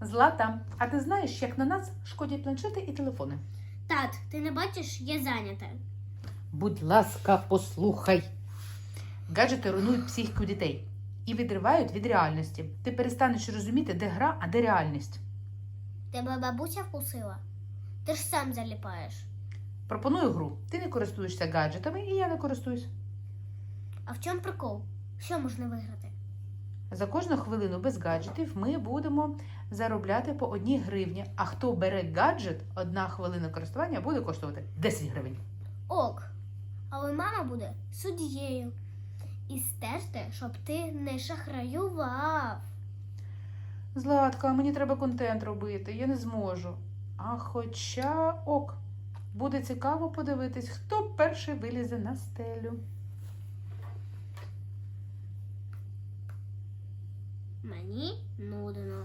Злата, а ти знаєш, як на нас шкодять планшети і телефони? Тат, ти не бачиш, я зайнята. Будь ласка, послухай. Гаджети руйнують психіку дітей і відривають від реальності. Ти перестанеш розуміти, де гра, а де реальність. Тебе бабуся вкусила? Ти ж сам заліпаєш. Пропоную гру. Ти не користуєшся гаджетами, і я не користуюсь. А в чому прикол? Що можна виграти? За кожну хвилину без гаджетів ми будемо заробляти по одній гривні. А хто бере гаджет, одна хвилина користування буде коштувати 10 гривень. Ок. Але мама буде суддєю. І стежте, щоб ти не шахраював. Златка, мені треба контент робити, я не зможу. А хоча ок, буде цікаво подивитись, хто перший вилізе на стелю. Мені нудно.